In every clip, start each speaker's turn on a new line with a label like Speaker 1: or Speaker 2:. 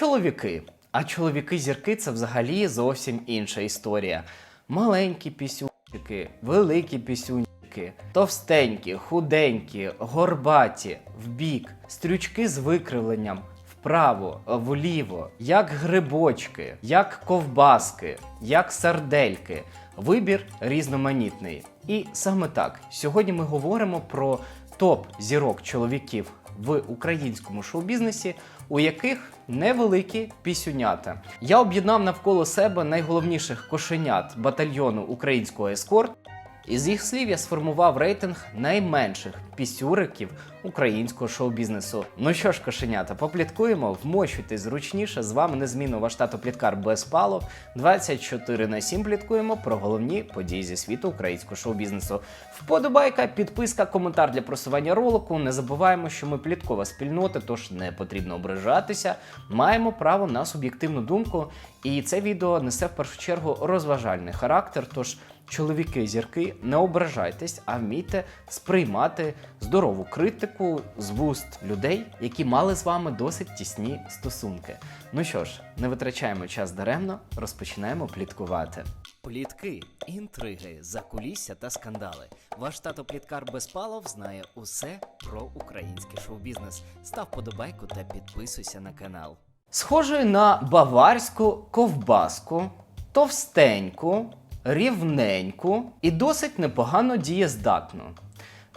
Speaker 1: чоловіки. А чоловіки-зірки це взагалі зовсім інша історія. Маленькі пісюнчики, великі пісюнчики, товстенькі, худенькі, горбаті, вбік, стрючки з викривленням. Вправо, вліво, як грибочки, як ковбаски, як сардельки. Вибір різноманітний. І саме так, сьогодні ми говоримо про топ зірок чоловіків в українському шоу-бізнесі, у яких невеликі пісюнята. Я об'єднав навколо себе найголовніших кошенят батальйону українського ескорт. І з їх слів я сформував рейтинг найменших пісюриків українського шоу-бізнесу. Ну що ж, кошенята, попліткуємо, вмощуйтесь зручніше. З вами незмінно ваш тато Пліткар Безпалов. 24 на 7 пліткуємо про головні події зі світу українського шоу-бізнесу. Вподобайка, підписка, коментар для просування ролику. Не забуваємо, що ми пліткова спільнота, тож не потрібно ображатися. Маємо право на суб'єктивну думку. І це відео несе в першу чергу розважальний характер. Тож чоловіки, зірки, не ображайтесь, а вмійте сприймати здорову критику з вуст людей, які мали з вами досить тісні стосунки. Ну що ж, не витрачаємо час даремно, розпочинаємо пліткувати. Плітки, інтриги, закулісся та скандали. Ваш тато Пліткар Безпалов знає усе про український шоу-бізнес. Став подобайку та підписуйся на канал. Схожий на баварську ковбаску, товстеньку, рівненьку і досить непогано дієздатну.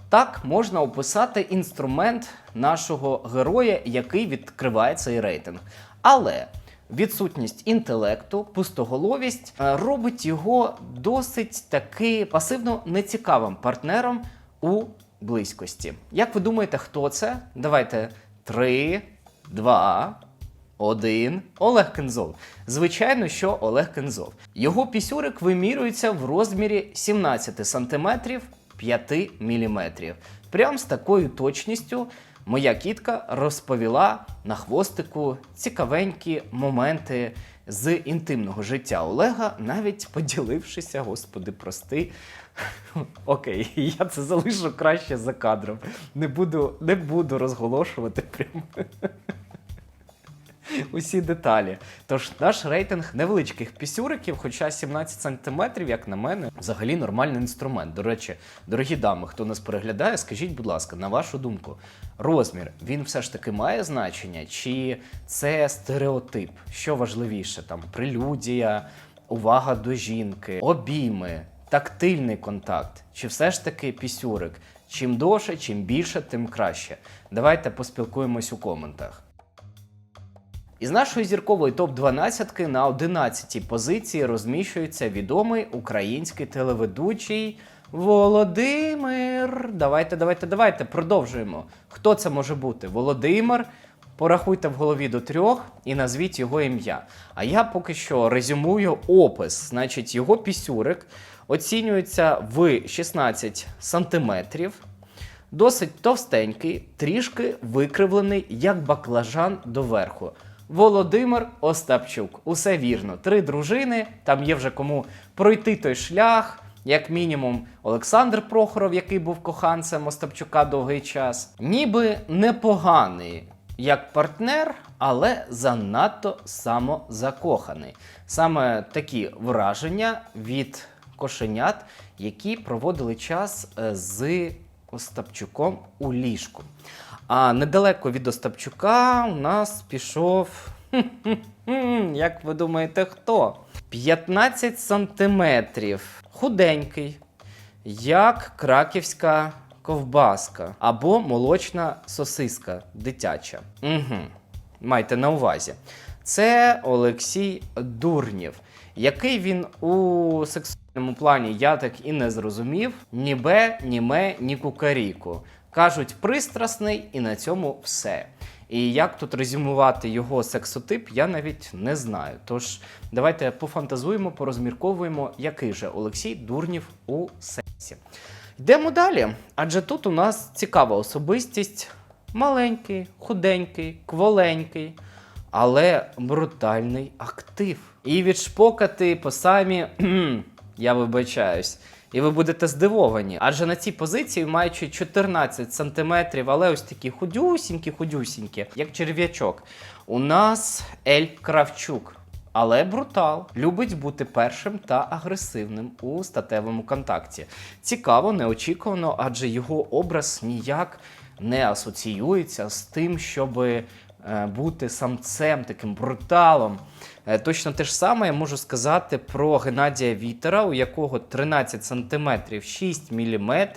Speaker 1: Так можна описати інструмент нашого героя, який відкриває цей рейтинг. Але відсутність інтелекту, пустоголовість е, робить його досить таки пасивно нецікавим партнером у близькості. Як ви думаєте, хто це? Давайте три, два. Один Олег Кензов. Звичайно, що Олег Кензов. Його пісюрик вимірюється в розмірі 17 см 5 мм. Прям з такою точністю моя кітка розповіла на хвостику цікавенькі моменти з інтимного життя Олега, навіть поділившися, господи, прости. Окей, я це залишу краще за кадром. Не буду, не буду розголошувати прямо усі деталі. Тож наш рейтинг невеличких пісюриків, хоча 17 сантиметрів, як на мене, взагалі нормальний інструмент. До речі, дорогі дами, хто нас переглядає, скажіть, будь ласка, на вашу думку, розмір він все ж таки має значення, чи це стереотип? Що важливіше, там прелюдія, увага до жінки, обійми, тактильний контакт, чи все ж таки пісюрик? Чим довше, чим більше, тим краще. Давайте поспілкуємось у коментах. Із нашої зіркової топ-12 на 11-й позиції розміщується відомий український телеведучий Володимир. Давайте, давайте, давайте продовжуємо. Хто це може бути? Володимир. Порахуйте в голові до трьох і назвіть його ім'я. А я поки що резюмую опис. Значить, його пісюрик оцінюється в 16 сантиметрів. Досить товстенький, трішки викривлений, як баклажан доверху. Володимир Остапчук. Усе вірно. Три дружини. Там є вже кому пройти той шлях. Як мінімум, Олександр Прохоров, який був коханцем Остапчука довгий час. Ніби непоганий як партнер, але занадто самозакоханий. Саме такі враження від кошенят, які проводили час е, з Остапчуком у ліжку. А недалеко від Остапчука у нас пішов. Як ви думаєте, хто? 15 сантиметрів. Худенький, як краківська ковбаска або молочна сосиска дитяча. Угу. Майте на увазі. Це Олексій Дурнєв. Який він у сексуальному плані я так і не зрозумів. Ні бе, ні ме, ні кукаріку. Кажуть, пристрасний, і на цьому все. І як тут резюмувати його сексотип, я навіть не знаю. Тож давайте пофантазуємо, порозмірковуємо, який же Олексій Дурнів у сексі. Йдемо далі. Адже тут у нас цікава особистість: маленький, худенький, кволенький, але брутальний актив. І відшпокати по самі, я вибачаюсь. І ви будете здивовані, адже на цій позиції, маючи 14 сантиметрів, але ось такі худюсінькі, худюсінькі, як черв'ячок. У нас Ель Кравчук. Але брутал любить бути першим та агресивним у статевому контакті. Цікаво, неочікувано, адже його образ ніяк не асоціюється з тим, щоб бути самцем, таким бруталом. Е, Точно те ж саме я можу сказати про Геннадія Вітера, у якого 13 см 6 мм,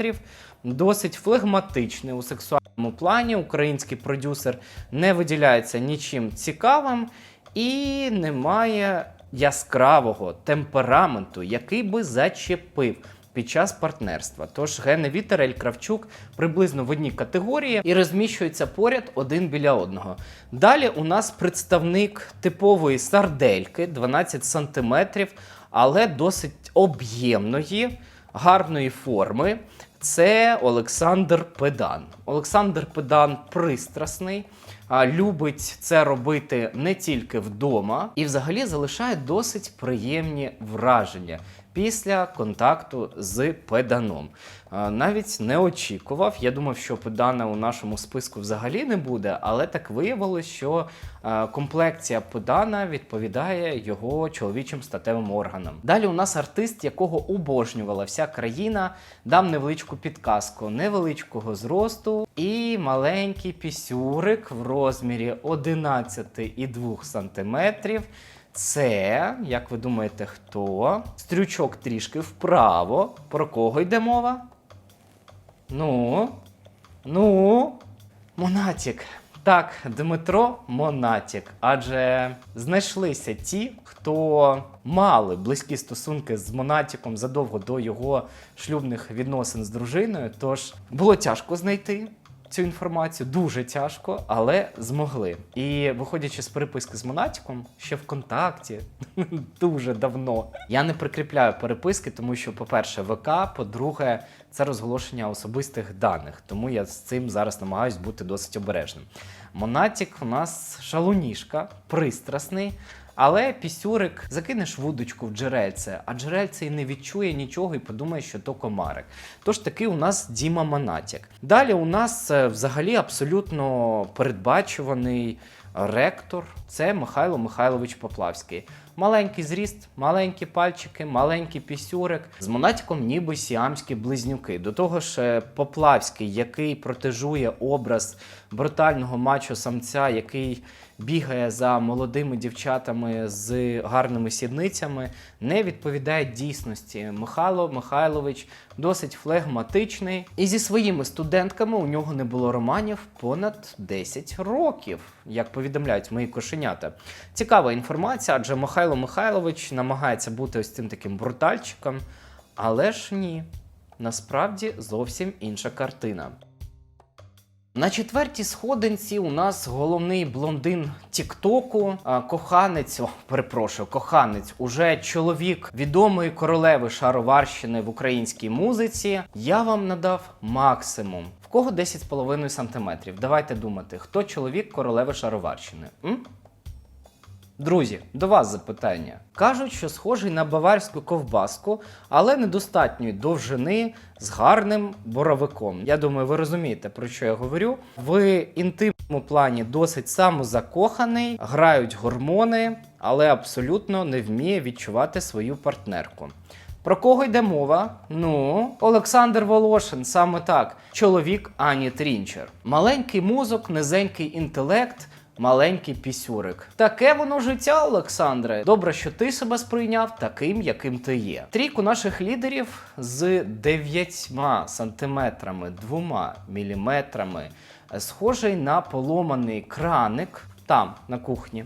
Speaker 1: досить флегматичний у сексуальному плані. Український продюсер не виділяється нічим цікавим і немає яскравого темпераменту, який би зачепив. Під час партнерства. Тож Гене Вітер, Ель Кравчук приблизно в одній категорії і розміщуються поряд один біля одного. Далі у нас представник типової сардельки 12 см, але досить об'ємної, гарної форми. Це Олександр Педан. Олександр Педан пристрасний, любить це робити не тільки вдома, і взагалі залишає досить приємні враження після контакту з педаном. Навіть не очікував. Я думав, що педана у нашому списку взагалі не буде, але так виявилось, що комплекція педана відповідає його чоловічим статевим органам. Далі у нас артист, якого обожнювала вся країна. Дам невеличку підказку невеличкого зросту і маленький пісюрик в розмірі 11,2 см. Це, як ви думаєте, хто? Стрючок трішки вправо. Про кого йде мова? Ну, ну, Монатік. Так, Дмитро Монатік. Адже знайшлися ті, хто мали близькі стосунки з Монатіком задовго до його шлюбних відносин з дружиною. Тож було тяжко знайти цю інформацію, дуже тяжко, але змогли. І виходячи з переписки з Монатіком, ще в контакті дуже давно. Я не прикріпляю переписки, тому що, по-перше, ВК, по-друге, це розголошення особистих даних. Тому я з цим зараз намагаюсь бути досить обережним. Монатік у нас шалунішка, пристрасний. Але пісюрик закинеш вудочку в джерельце, а джерельце і не відчує нічого і подумає, що то комарик. Тож такий у нас Діма Манатік. Далі у нас е, взагалі абсолютно передбачуваний ректор. Це Михайло Михайлович Поплавський. Маленький зріст, маленькі пальчики, маленький пісюрик. З Монатіком ніби сіамські близнюки. До того ж, е, Поплавський, який протежує образ брутального мачо-самця, який бігає за молодими дівчатами з гарними сідницями, не відповідає дійсності. Михайло Михайлович досить флегматичний. І зі своїми студентками у нього не було романів понад 10 років, як повідомляють мої кошенята. Цікава інформація, адже Михайло Михайлович намагається бути ось цим таким брутальчиком, але ж ні. Насправді зовсім інша картина. На четвертій сходинці у нас головний блондин Тіктоку, коханець, о, перепрошую, коханець, уже чоловік відомої королеви шароварщини в українській музиці. Я вам надав максимум. В кого 10,5 см? Давайте думати, хто чоловік королеви шароварщини? М? Друзі, до вас запитання. Кажуть, що схожий на баварську ковбаску, але недостатньої довжини з гарним боровиком. Я думаю, ви розумієте, про що я говорю. В інтимному плані досить самозакоханий, грають гормони, але абсолютно не вміє відчувати свою партнерку. Про кого йде мова? Ну, Олександр Волошин, саме так, чоловік Ані Трінчер. Маленький мозок, низенький інтелект. Маленький пісюрик. Таке воно життя, Олександре. Добре, що ти себе сприйняв таким, яким ти є. Трійку наших лідерів з 9 сантиметрами, 2 міліметрами, схожий на поломаний краник там, на кухні.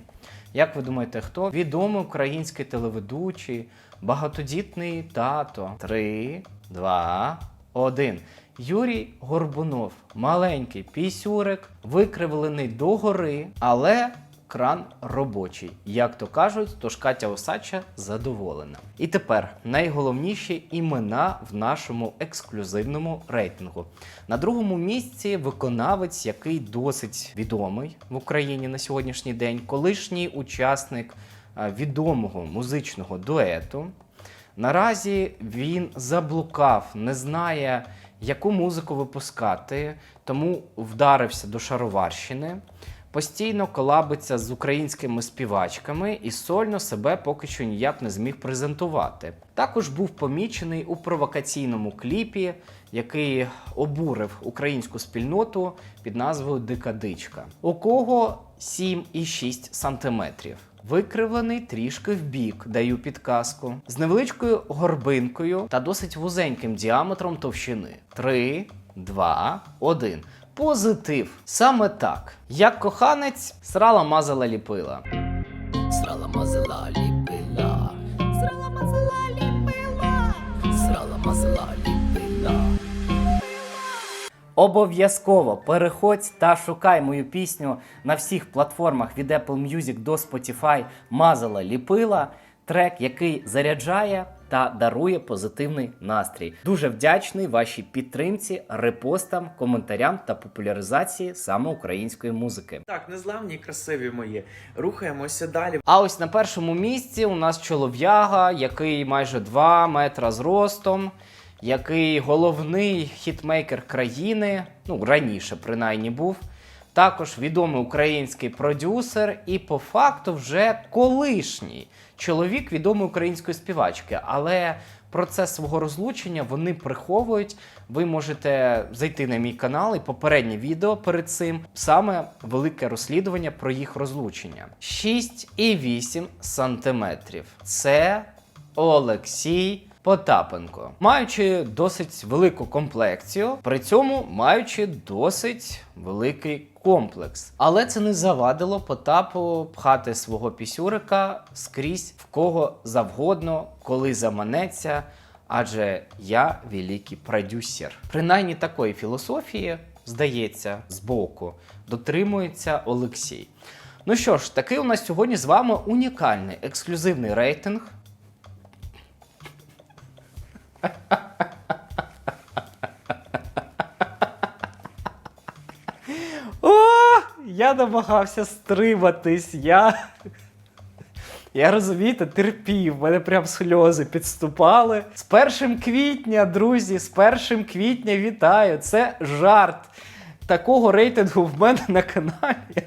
Speaker 1: Як ви думаєте, хто? Відомий український телеведучий, багатодітний тато. Три, два, один. Юрій Горбунов, маленький пісюрик, викривлений догори, але кран робочий. Як то кажуть, тож Катя Осача задоволена. І тепер найголовніші імена в нашому ексклюзивному рейтингу. На другому місці виконавець, який досить відомий в Україні на сьогоднішній день, колишній учасник е, відомого музичного дуету. Наразі він заблукав, не знає, яку музику випускати, тому вдарився до шароварщини. постійно колабиться з українськими співачками і сольно себе поки що ніяк не зміг презентувати. Також був помічений у провокаційному кліпі, який обурив українську спільноту під назвою Дика Дичка. У кого 7,6 сантиметрів. Викривлений трішки вбік, даю підказку, з невеличкою горбинкою та досить вузеньким діаметром товщини. 3, 2, 1. Позитив. Саме так. Як коханець, срала мазала ліпила. Срала мазала ліпила. Обов'язково переходь та шукай мою пісню на всіх платформах від Apple Music до Spotify Мазала ліпила. Трек, який заряджає та дарує позитивний настрій. Дуже вдячний вашій підтримці, репостам, коментарям та популяризації саме української музики.
Speaker 2: Так, незламні красиві мої. Рухаємося далі.
Speaker 1: А ось на першому місці у нас чолов'яга, який майже 2 метра зростом, який головний хітмейкер країни, ну раніше принаймні був. Також відомий український продюсер і по факту вже колишній чоловік відомої української співачки. Але процес свого розлучення вони приховують. Ви можете зайти на мій канал і попереднє відео перед цим саме велике розслідування про їх розлучення. 6,8 сантиметрів. Це Олексій. Потапенко, маючи досить велику комплекцію, при цьому маючи досить великий комплекс. Але це не завадило Потапу пхати свого пісюрика скрізь в кого завгодно, коли заманеться. Адже я великий продюсер. Принаймні такої філософії, здається, збоку дотримується Олексій. Ну що ж, такий у нас сьогодні з вами унікальний ексклюзивний рейтинг. О, я намагався стриматись. Я. Я розумієте, терпів, в мене прям сльози підступали. З першим квітня, друзі, з першим квітня вітаю. Це жарт. Такого рейтингу в мене на каналі.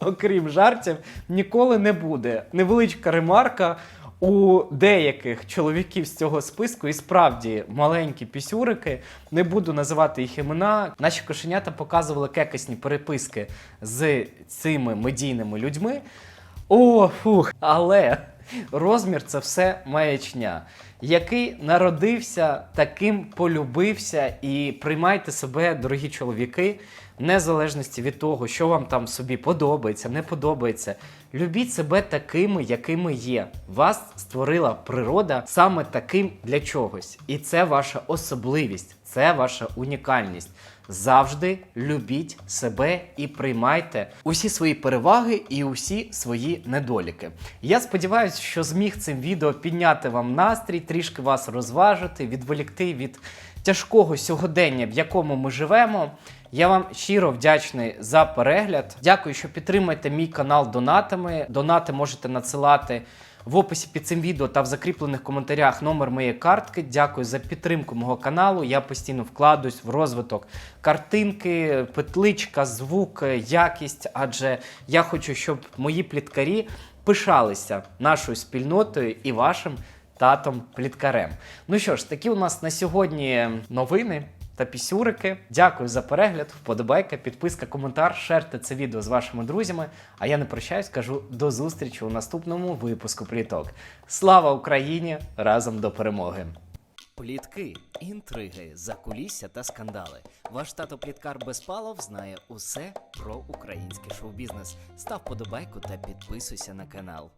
Speaker 1: Окрім жартів, ніколи не буде. Невеличка ремарка. У деяких чоловіків з цього списку і справді маленькі пісюрики, не буду називати їх імена. Наші кошенята показували кекасні переписки з цими медійними людьми. О, фух, але розмір це все маячня. Який народився, таким полюбився, і приймайте себе, дорогі чоловіки, незалежності від того, що вам там собі подобається, не подобається. Любіть себе такими, якими є. Вас створила природа саме таким для чогось. І це ваша особливість, це ваша унікальність. Завжди любіть себе і приймайте усі свої переваги і усі свої недоліки. Я сподіваюся, що зміг цим відео підняти вам настрій, трішки вас розважити, відволікти від тяжкого сьогодення, в якому ми живемо. Я вам щиро вдячний за перегляд. Дякую, що підтримуєте мій канал донатами. Донати можете надсилати в описі під цим відео та в закріплених коментарях номер моєї картки. Дякую за підтримку мого каналу. Я постійно вкладуюсь в розвиток картинки, петличка, звук, якість. Адже я хочу, щоб мої пліткарі пишалися нашою спільнотою і вашим татом пліткарем. Ну що ж, такі у нас на сьогодні новини. Та пісюрики. Дякую за перегляд, вподобайка, підписка, коментар, шерте це відео з вашими друзями. А я не прощаюсь, кажу до зустрічі у наступному випуску пліток. Слава Україні! Разом до перемоги! Плітки, інтриги, закулісся та скандали. Ваш тато Пліткар Безпалов знає усе про український шоу-бізнес. Став подобайку та підписуйся на канал.